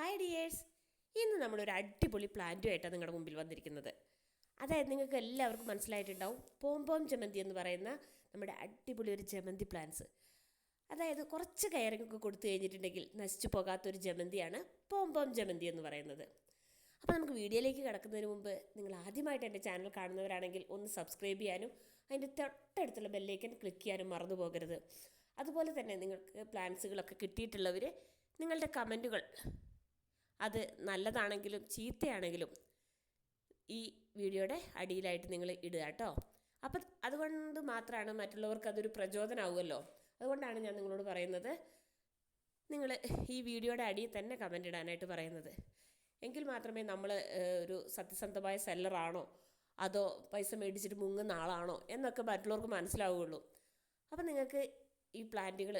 Hi dears ഇന്ന് നമ്മളൊരു അടിപൊളി പ്ലാന്റുമായിട്ടാണ് നിങ്ങളുടെ മുമ്പിൽ വന്നിരിക്കുന്നത്. അതായത് നിങ്ങൾക്ക് എല്ലാവർക്കും മനസ്സിലായിട്ടുണ്ടാവും പോംപോം ജമന്തി എന്ന് പറയുന്ന നമ്മുടെ അടിപൊളി ഒരു ജമന്തി പ്ലാന്റ്സ് അതായത് കുറച്ച് കയറിങ്ങൊക്കെ കൊടുത്തു കഴിഞ്ഞിട്ടുണ്ടെങ്കിൽ നശിച്ചു പോകാത്തൊരു ജമന്തിയാണ് പോംപോം ജമന്തി എന്ന് പറയുന്നത്. അപ്പോൾ നമുക്ക് വീഡിയോയിലേക്ക് കിടക്കുന്നതിന് മുമ്പ് നിങ്ങൾ ആദ്യമായിട്ട് എന്റെ ചാനൽ കാണുന്നവരാണെങ്കിൽ ഒന്ന് സബ്സ്ക്രൈബ് ചെയ്യാനും അതിന്റെ തൊട്ടടുത്തുള്ള ബെല്ലേക്കൻ ക്ലിക്ക് ചെയ്യാനും മറന്നു പോകരുത്. അതുപോലെ തന്നെ നിങ്ങൾക്ക് പ്ലാൻസുകളൊക്കെ കിട്ടിയിട്ടുള്ളവർ നിങ്ങളുടെ കമന്റുകൾ അത് നല്ലതാണെങ്കിലും ചീത്തയാണെങ്കിലും ഈ വീഡിയോയുടെ അടിയിലായിട്ട് നിങ്ങൾ ഇടുക കേട്ടോ. അപ്പം അതുകൊണ്ട് മാത്രമാണ് മറ്റുള്ളവർക്ക് അതൊരു പ്രചോദനമാവുമല്ലോ അതുകൊണ്ടാണ് ഞാൻ നിങ്ങളോട് പറയുന്നത്. നിങ്ങൾ ഈ വീഡിയോയുടെ അടിയിൽ തന്നെ കമന്റ് ഇടാനായിട്ട് പറയുന്നത്. എങ്കിൽ മാത്രമേ നമ്മൾ ഒരു സത്യസന്ധമായ സെല്ലറാണോ അതോ പൈസ മേടിച്ചിട്ട് മുങ്ങുന്ന ആളാണോ? എന്നൊക്കെ മറ്റുള്ളവർക്ക് മനസ്സിലാവുകയുള്ളൂ. അപ്പം നിങ്ങൾക്ക് ഈ പ്ലാന്റുകൾ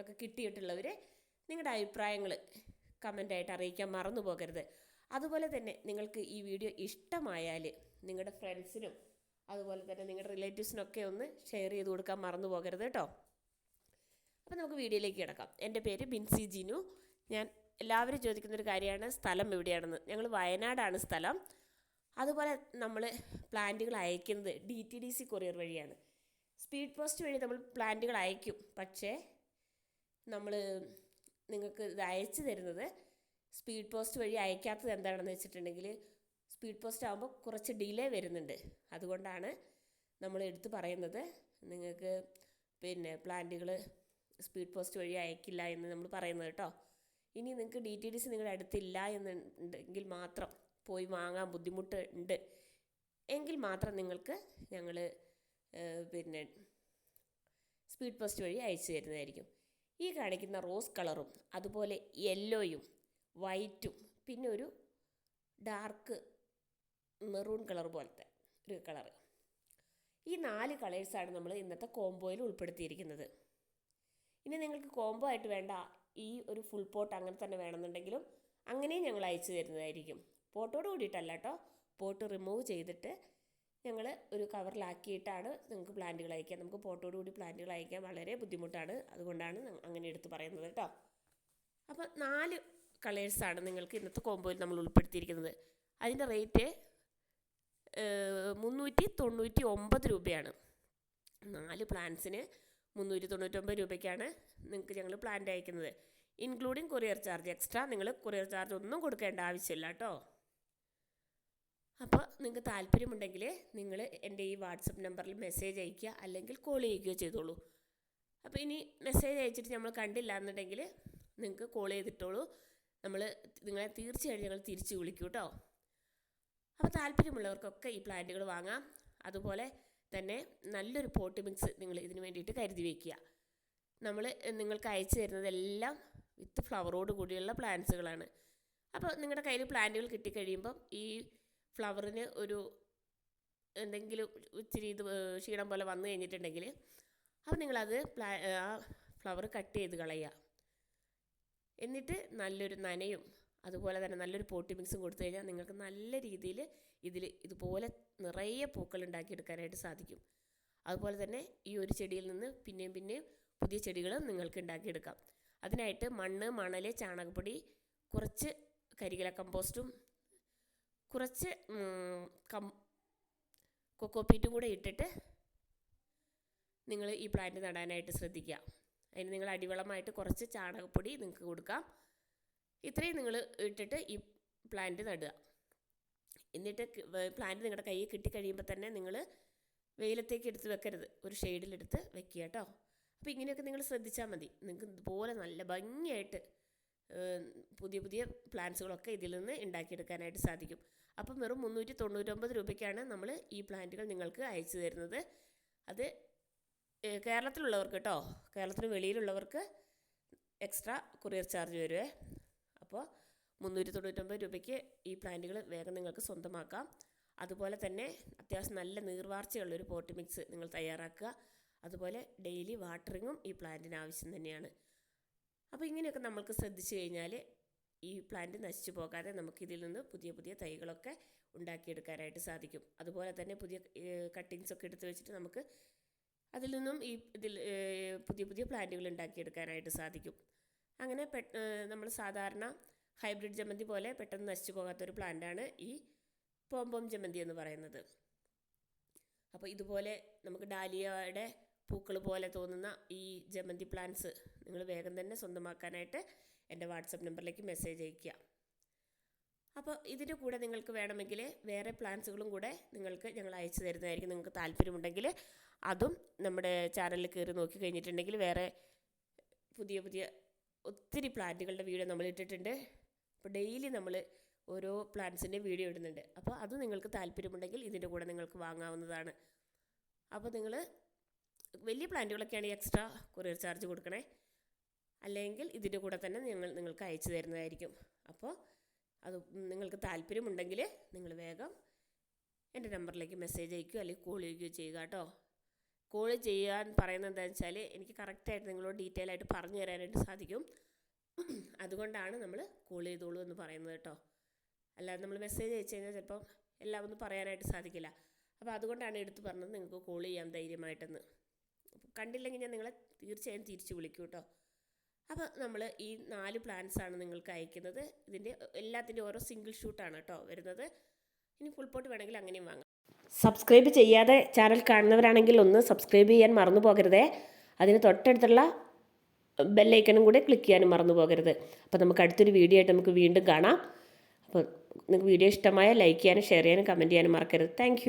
ഒക്കെ കിട്ടിയിട്ടുള്ളവർ നിങ്ങളുടെ അഭിപ്രായങ്ങൾ കമന്റായിട്ട് അറിയിക്കാൻ മറന്നു പോകരുത്. അതുപോലെ തന്നെ നിങ്ങൾക്ക് ഈ വീഡിയോ ഇഷ്ടമായാൽ നിങ്ങളുടെ ഫ്രണ്ട്സിനും അതുപോലെ തന്നെ നിങ്ങളുടെ റിലേറ്റീവ്സിനൊക്കെ ഒന്ന് ഷെയർ ചെയ്ത് കൊടുക്കാൻ മറന്നു പോകരുത് കേട്ടോ. അപ്പോൾ നമുക്ക് വീഡിയോയിലേക്ക് കിടക്കാം. എന്റെ പേര് ബിൻസി ജിനു. ഞാൻ എല്ലാവരും ചോദിക്കുന്നൊരു കാര്യമാണ് സ്ഥലം എവിടെയാണെന്ന്. ഞങ്ങൾ വയനാടാണ് സ്ഥലം. അതുപോലെ നമ്മൾ പ്ലാന്റുകൾ അയക്കുന്നത് D T D C courier വഴിയാണ്. സ്പീഡ് പോസ്റ്റ് വഴി നമ്മൾ പ്ലാന്റുകൾ അയക്കും. പക്ഷേ നമ്മൾ നിങ്ങൾക്ക് ഇത് അയച്ചു തരുന്നത്. സ്പീഡ് പോസ്റ്റ് വഴി അയക്കാത്തത് എന്താണെന്ന് വെച്ചിട്ടുണ്ടെങ്കിൽ സ്പീഡ് പോസ്റ്റ് ആകുമ്പോൾ കുറച്ച് ഡിലേ വരുന്നുണ്ട്. അതുകൊണ്ടാണ് നമ്മൾ എടുത്തു പറയുന്നത്. നിങ്ങൾക്ക് പിന്നെ പ്ലാന്റുകൾ സ്പീഡ് പോസ്റ്റ് വഴി അയക്കില്ല എന്ന് നമ്മൾ പറയുന്നത് കേട്ടോ. ഇനി നിങ്ങൾക്ക് ഡി ടി ഡി സി നിങ്ങളുടെ അടുത്തില്ല എന്നുണ്ടെങ്കിൽ മാത്രം പോയി വാങ്ങാൻ ബുദ്ധിമുട്ട് ഉണ്ട്. എങ്കിൽ മാത്രം നിങ്ങൾക്ക് ഞങ്ങൾ പിന്നെ സ്പീഡ് പോസ്റ്റ് വഴി അയച്ചു തരുന്നതായിരിക്കും. ഈ കാണിക്കുന്ന റോസ് കളറും അതുപോലെ യെല്ലോയും വൈറ്റും പിന്നെ ഒരു ഡാർക്ക് മെറൂൺ കളർ പോലത്തെ ഒരു കളർ ഈ നാല് കളേഴ്സാണ് നമ്മൾ ഇന്നത്തെ കോംബോയിൽ ഉൾപ്പെടുത്തിയിരിക്കുന്നത്. ഇനി നിങ്ങൾക്ക് കോംബോ ആയിട്ട് വേണ്ട ഈ ഒരു ഫുൾ പോട്ട് അങ്ങനെ തന്നെ വേണമെന്നുണ്ടെങ്കിലും അങ്ങനെയും ഞങ്ങൾ അയച്ചു തരുന്നതായിരിക്കും. പോട്ടോട് കൂടിയിട്ടല്ല കേട്ടോ. പോട്ട് റിമൂവ് ചെയ്തിട്ട് ഞങ്ങൾ ഒരു കവറിലാക്കിയിട്ടാണ് നിങ്ങൾക്ക് പ്ലാന്റുകൾ അയക്കുക. നമുക്ക് പോട്ടോട് കൂടി പ്ലാന്റുകൾ അയക്കാൻ വളരെ ബുദ്ധിമുട്ടാണ്. അതുകൊണ്ടാണ് അങ്ങനെ എടുത്ത് പറയുന്നത് കേട്ടോ. അപ്പോൾ നാല് കളേഴ്സാണ് നിങ്ങൾക്ക് ഇന്നത്തെ കോമ്പോയിൽ നമ്മൾ ഉൾപ്പെടുത്തിയിരിക്കുന്നത്. അതിന്റെ റേറ്റ് മുന്നൂറ്റി തൊണ്ണൂറ്റി ഒമ്പത് രൂപയാണ്. നാല് പ്ലാന്റ്സിന് മുന്നൂറ്റി തൊണ്ണൂറ്റൊമ്പത് രൂപയ്ക്കാണ് നിങ്ങൾക്ക് ഞങ്ങൾ പ്ലാന്റ് അയക്കുന്നത്. Including courier charge extra. നിങ്ങൾ കൊറിയർ ചാർജ് ഒന്നും കൊടുക്കേണ്ട ആവശ്യമില്ല കേട്ടോ. അപ്പോൾ നിങ്ങൾക്ക് താല്പര്യമുണ്ടെങ്കിൽ നിങ്ങൾ എന്റെ ഈ വാട്സപ്പ് നമ്പറിൽ മെസ്സേജ് അയയ്ക്കുക അല്ലെങ്കിൽ കോൾ ചെയ്യുകയോ ചെയ്തോളൂ. അപ്പോൾ ഇനി മെസ്സേജ് അയച്ചിട്ട് നമ്മൾ കണ്ടില്ല എന്നുണ്ടെങ്കിൽ നിങ്ങൾക്ക് കോൾ ചെയ്തിട്ടോളൂ. നമ്മൾ നിങ്ങളെ തീർച്ചയായിട്ടും ഞങ്ങൾ തിരിച്ച് വിളിക്കും കേട്ടോ. അപ്പോൾ താല്പര്യമുള്ളവർക്കൊക്കെ ഈ പ്ലാന്റുകൾ വാങ്ങാം. അതുപോലെ തന്നെ നല്ലൊരു പോട്ട് മിക്സ് നിങ്ങൾ ഇതിന് വേണ്ടിയിട്ട് കരുതി വയ്ക്കുക. നമ്മൾ നിങ്ങൾക്ക് അയച്ചു തരുന്നതെല്ലാം വിത്ത് ഫ്ലവറോട് കൂടിയുള്ള പ്ലാന്റ്സുകളാണ്. അപ്പോൾ നിങ്ങളുടെ കയ്യിൽ പ്ലാന്റുകൾ കിട്ടിക്കഴിയുമ്പം ഈ ഫ്ലവറിന് ഒരു എന്തെങ്കിലും ഇച്ചിരി ഇത് ക്ഷീണം പോലെ വന്നു കഴിഞ്ഞിട്ടുണ്ടെങ്കിൽ അപ്പോൾ നിങ്ങളത് പ്ലാ ആ ഫ്ലവർ കട്ട് ചെയ്ത് കളയുക. എന്നിട്ട് നല്ലൊരു നനയും. അതുപോലെ തന്നെ നല്ലൊരു പോട്ടി മിക്സും കൊടുത്തു കഴിഞ്ഞാൽ നിങ്ങൾക്ക് നല്ല രീതിയിൽ ഇതിൽ ഇതുപോലെ നിറയെ പൂക്കൾ ഉണ്ടാക്കിയെടുക്കാനായിട്ട് സാധിക്കും. അതുപോലെ തന്നെ ഈ ഒരു ചെടിയിൽ നിന്ന് പിന്നെയും പിന്നെയും പുതിയ ചെടികൾ നിങ്ങൾക്ക് ഉണ്ടാക്കിയെടുക്കാം. അതിനായിട്ട് മണ്ണ് മണൽ ചാണകപ്പൊടി കുറച്ച് കരികില കമ്പോസ്റ്റും കുറച്ച് കം കൊക്കോപ്പീറ്റും കൂടെ ഇട്ടിട്ട് നിങ്ങൾ ഈ പ്ലാന്റ് നടാനായിട്ട് ശ്രദ്ധിക്കുക. അതിന് നിങ്ങൾ അടിവളമായിട്ട് കുറച്ച് ചാണകപ്പൊടി നിങ്ങൾക്ക് കൊടുക്കാം. ഇത്രയും നിങ്ങൾ ഇട്ടിട്ട് ഈ പ്ലാന്റ് നടുക. എന്നിട്ട് പ്ലാന്റ് നിങ്ങളുടെ കയ്യിൽ കിട്ടിക്കഴിയുമ്പോൾ തന്നെ നിങ്ങൾ വെയിലത്തേക്ക് എടുത്ത് വെക്കരുത്. ഒരു ഷെയ്ഡിലെടുത്ത് വെക്കുക കേട്ടോ. അപ്പോൾ ഇങ്ങനെയൊക്കെ നിങ്ങൾ ശ്രദ്ധിച്ചാൽ മതി. നിങ്ങൾക്ക് ഇതുപോലെ നല്ല ഭംഗിയായിട്ട് പുതിയ പുതിയ പ്ലാന്റ്സുകളൊക്കെ ഇതിൽ നിന്ന് ഉണ്ടാക്കിയെടുക്കാനായിട്ട് സാധിക്കും. അപ്പം വെറും മുന്നൂറ്റി തൊണ്ണൂറ്റൊമ്പത് രൂപയ്ക്കാണ് നമ്മൾ ഈ പ്ലാന്റുകൾ നിങ്ങൾക്ക് അയച്ചു തരുന്നത്. അത് കേരളത്തിലുള്ളവർക്ക് കേട്ടോ കേരളത്തിന് വെളിയിലുള്ളവർക്ക് എക്സ്ട്രാ കൊറിയർ ചാർജ് വരുവേ. അപ്പോൾ മുന്നൂറ്റി തൊണ്ണൂറ്റൊമ്പത് രൂപയ്ക്ക് ഈ പ്ലാന്റുകൾ വേഗം നിങ്ങൾക്ക് സ്വന്തമാക്കാം. അതുപോലെ തന്നെ അത്യാവശ്യം നല്ല നീർവാർച്ചയുള്ളൊരു പോട്ട് മിക്സ് നിങ്ങൾ തയ്യാറാക്കുക. അതുപോലെ ഡെയിലി വാട്ടറിങ്ങും ഈ പ്ലാന്റിന് ആവശ്യം തന്നെയാണ്. അപ്പോൾ ഇങ്ങനെയൊക്കെ നമ്മൾക്ക് ശ്രദ്ധിച്ചു കഴിഞ്ഞാൽ ഈ പ്ലാന്റ് നശിച്ചു പോകാതെ നമുക്കിതിൽ നിന്ന് പുതിയ പുതിയ തൈകളൊക്കെ ഉണ്ടാക്കിയെടുക്കാനായിട്ട് സാധിക്കും. അതുപോലെ തന്നെ പുതിയ കട്ടിങ്സ് ഒക്കെ എടുത്ത് വെച്ചിട്ട് നമുക്ക് അതിൽ നിന്നും ഈ ഇതിൽ പുതിയ പുതിയ പ്ലാന്റുകൾ ഉണ്ടാക്കിയെടുക്കാനായിട്ട് സാധിക്കും. അങ്ങനെ നമ്മൾ സാധാരണ ഹൈബ്രിഡ് ജമന്തി പോലെ പെട്ടെന്ന് നശിച്ചു പോകാത്തൊരു പ്ലാന്റാണ് ഈ പോംപോം ജമന്തി എന്ന് പറയുന്നത്. അപ്പോൾ ഇതുപോലെ നമുക്ക് ഡാലിയയുടെ പൂക്കൾ പോലെ തോന്നുന്ന ഈ ജമന്തി പ്ലാന്റ്സ് നിങ്ങൾ വേഗം തന്നെ സ്വന്തമാക്കാനായിട്ട് എന്റെ വാട്സപ്പ് നമ്പറിലേക്ക് മെസ്സേജ് അയയ്ക്കുക. അപ്പോൾ ഇതിന്റെ കൂടെ നിങ്ങൾക്ക് വേണമെങ്കിൽ വേറെ പ്ലാൻസുകളും കൂടെ നിങ്ങൾക്ക് ഞങ്ങൾ അയച്ചു തരുന്നതായിരിക്കും. നിങ്ങൾക്ക് താല്പര്യമുണ്ടെങ്കിൽ അതും നമ്മുടെ ചാനലിൽ കയറി നോക്കി കഴിഞ്ഞിട്ടുണ്ടെങ്കിൽ വേറെ പുതിയ പുതിയ ഒത്തിരി പ്ലാന്റുകളുടെ വീഡിയോ നമ്മൾ ഇട്ടിട്ടുണ്ട്. അപ്പോൾ ഡെയിലി നമ്മൾ ഓരോ പ്ലാന്റ്സിന്റെ വീഡിയോ ഇടുന്നുണ്ട്. അപ്പോൾ അത് നിങ്ങൾക്ക് താല്പര്യമുണ്ടെങ്കിൽ ഇതിന്റെ കൂടെ നിങ്ങൾക്ക് വാങ്ങാവുന്നതാണ്. അപ്പോൾ നിങ്ങൾ വലിയ പ്ലാന്റുകളൊക്കെയാണ് എക്സ്ട്രാ കൊറിയർ ചാർജ് കൊടുക്കണേ. അല്ലെങ്കിൽ ഇതിന്റെ കൂടെ തന്നെ ഞങ്ങൾ നിങ്ങൾക്ക് അയച്ചു തരുന്നതായിരിക്കും. അപ്പോൾ അത് നിങ്ങൾക്ക് താല്പര്യമുണ്ടെങ്കിൽ നിങ്ങൾ വേഗം എന്റെ നമ്പറിലേക്ക് മെസ്സേജ് അയക്കുക അല്ലെങ്കിൽ കോൾ ചെയ്യുകയോ ചെയ്യുക കേട്ടോ. കോൾ ചെയ്യാൻ പറയുന്നത് എന്താണെന്ന് വെച്ചാൽ എനിക്ക് കറക്റ്റായിട്ട് നിങ്ങളോട് ഡീറ്റെയിൽ ആയിട്ട് പറഞ്ഞു തരാനായിട്ട് സാധിക്കും. അതുകൊണ്ടാണ് നമ്മൾ കോൾ ചെയ്തോളൂ എന്ന് പറയുന്നത് കേട്ടോ. അല്ലാതെ നമ്മൾ മെസ്സേജ് അയച്ചു കഴിഞ്ഞാൽ ചിലപ്പം എല്ലാം ഒന്നും പറയാനായിട്ട് സാധിക്കില്ല. അപ്പോൾ അതുകൊണ്ടാണ് എടുത്ത് പറഞ്ഞത് നിങ്ങൾക്ക് കോൾ ചെയ്യാം ധൈര്യമായിട്ടെന്ന്. കണ്ടില്ലെങ്കിൽ ഞാൻ നിങ്ങളെ തീർച്ചയായും തിരിച്ചു വിളിക്കും കേട്ടോ. അപ്പോൾ നമ്മൾ ഈ നാല് പ്ലാൻസ് ആണ് നിങ്ങൾക്ക് അയക്കുന്നത്. ഇതിന്റെ എല്ലാത്തിന്റെ ഓരോ സിംഗിൾ ഷൂട്ടാണ് കേട്ടോ വരുന്നത്. ഇനി ഫുൾ പോട്ട് വേണമെങ്കിൽ അങ്ങനെയും വാങ്ങാം. സബ്സ്ക്രൈബ് ചെയ്യാതെ ചാനൽ കാണുന്നവരാണെങ്കിൽ ഒന്ന് സബ്സ്ക്രൈബ് ചെയ്യാൻ മറന്നു പോകരുതേ. അതിന് തൊട്ടടുത്തുള്ള ബെല്ലൈക്കണും കൂടെ ക്ലിക്ക് ചെയ്യാനും മറന്നു പോകരുത്. അപ്പോൾ നമുക്ക് അടുത്തൊരു വീഡിയോ ആയിട്ട് നമുക്ക് വീണ്ടും കാണാം. അപ്പോൾ നിങ്ങൾക്ക് വീഡിയോ ഇഷ്ടമായ ലൈക്ക് ചെയ്യാനും ഷെയർ ചെയ്യാനും കമന്റ് ചെയ്യാനും മറക്കരുത്. താങ്ക്